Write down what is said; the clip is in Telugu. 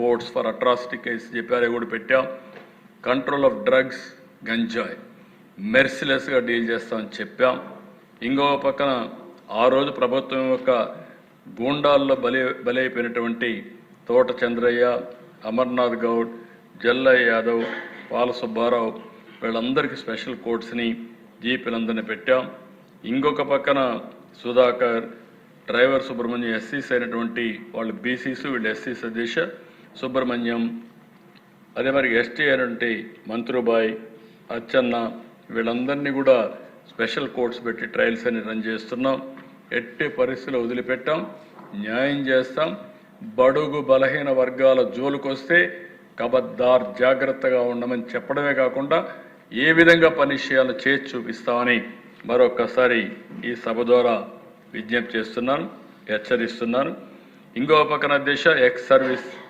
కోర్ట్స్ ఫర్ అట్రాసిటీ కేసు చెప్పారు అవి కూడా పెట్టాం. కంట్రోల్ ఆఫ్ డ్రగ్స్ గంజాయ్ మెర్సిలెస్గా డీల్ చేస్తామని చెప్పాం. ఇంకో పక్కన ఆ రోజు ప్రభుత్వం యొక్క గూండాల్లో బలి బలైపోయినటువంటి తోట చంద్రయ్య అమర్నాథ్ గౌడ్ జల్లయ్య యాదవ్ పాల సుబ్బారావు వీళ్ళందరికీ స్పెషల్ కోర్ట్స్ని జీపీలందరినీ పెట్టాం. ఇంకొక పక్కన సుధాకర్ డ్రైవర్ సుబ్రహ్మణ్యం ఎస్సీస్ అయినటువంటి వాళ్ళు బీసీస్ వీళ్ళు ఎస్సీస్ దిశ సుబ్రహ్మణ్యం. అదే మరి ఎస్టీ అంటే మంత్రుబాయ్ అచ్చన్న వీళ్ళందరినీ కూడా స్పెషల్ కోర్ట్స్ పెట్టి ట్రయల్స్ అని రన్ చేస్తున్నాం. ఎట్టి పరిస్థితులు వదిలిపెట్టాం. న్యాయం చేస్తాం. బడుగు బలహీన వర్గాల జోలుకొస్తే కబద్దార్ జాగ్రత్తగా ఉండమని చెప్పడమే కాకుండా ఏ విధంగా పని చేయాలో చేసి చూపిస్తామని మరొకసారి ఈ సభ ద్వారా విజ్ఞప్తి చేస్తున్నాను హెచ్చరిస్తున్నాను. ఇంకో పక్కన దిశ ఎక్స్ సర్వీస్